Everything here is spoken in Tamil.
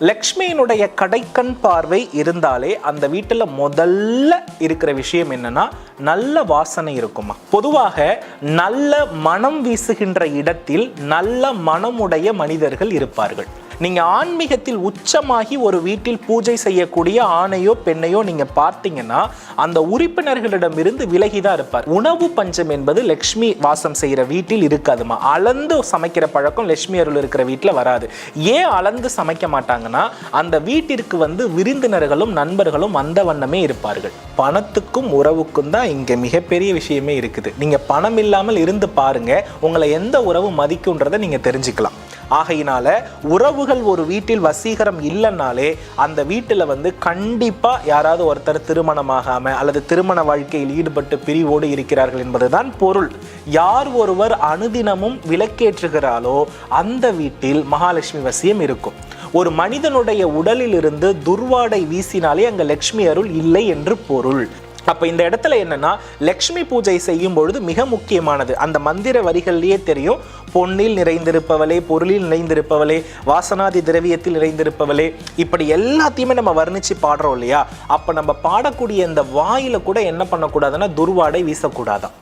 லக்ஷ்மியினுடைய கடைக்கண் பார்வை இருந்தாலே அந்த வீட்டில் முதல்ல இருக்கிற விஷயம் என்னன்னா நல்ல வாசனை இருக்குமா? பொதுவாக நல்ல மனம் வீசுகின்ற இடத்தில் நல்ல மனமுடைய மனிதர்கள் இருப்பார்கள். நீங்கள் ஆன்மீகத்தில் உச்சமாகி ஒரு வீட்டில் பூஜை செய்யக்கூடிய ஆணையோ பெண்ணையோ நீங்கள் பார்த்தீங்கன்னா அந்த உறுப்பினர்களிடமிருந்து விலகிதான் இருப்பார். உணவு பஞ்சம் என்பது லக்ஷ்மி வாசம் செய்கிற வீட்டில் இருக்காதுமா? அளந்து சமைக்கிற பழக்கம் லக்ஷ்மி அருள் இருக்கிற வீட்டில் வராது. ஏன் அளந்து சமைக்க மாட்டாங்கன்னா அந்த வீட்டிற்கு வந்து விருந்தினர்களும் நண்பர்களும் அந்த வண்ணமே இருப்பார்கள். பணத்துக்கும் உறவுக்கும் தான் இங்கே மிகப்பெரிய விஷயமே இருக்குது. நீங்கள் பணம் இல்லாமல் இருந்து பாருங்கள் உங்களை எந்த உறவு மதிக்குன்றதை நீங்கள் தெரிஞ்சுக்கலாம். ஆகையினால உறவுகள் ஒரு வீட்டில் வசீகரம் இல்லைன்னாலே அந்த வீட்டில் வந்து கண்டிப்பா யாராவது ஒருத்தர் திருமணமாகாம அல்லது திருமண வாழ்க்கையில் ஈடுபட்டு பிரிவோடு இருக்கிறார்கள் என்பதுதான் பொருள். யார் ஒருவர் அனுதினமும் விளக்கேற்றுகிறாளோ அந்த வீட்டில் மகாலட்சுமி வசியம் இருக்கும். ஒரு மனிதனுடைய உடலில் இருந்து துர்வாடை வீசினாலே அங்க லட்சுமி அருள் இல்லை என்று பொருள். அப்போ இந்த இடத்துல என்னன்னா லக்ஷ்மி பூஜை செய்யும் பொழுது மிக முக்கியமானது. அந்த மந்திர வரிகள்லேயே தெரியும் பொன்னில் நிறைந்திருப்பவளே பொருளில் நிறைந்திருப்பவளே வாசனாதி திரவியத்தில் நிறைந்திருப்பவளே இப்படி எல்லாத்தையுமே நம்ம வர்ணிச்சு பாடுறோம் இல்லையா? அப்போ நம்ம பாடக்கூடிய இந்த வாயில கூட என்ன பண்ணக்கூடாதுன்னா துர்வாடை வீசக்கூடாதான்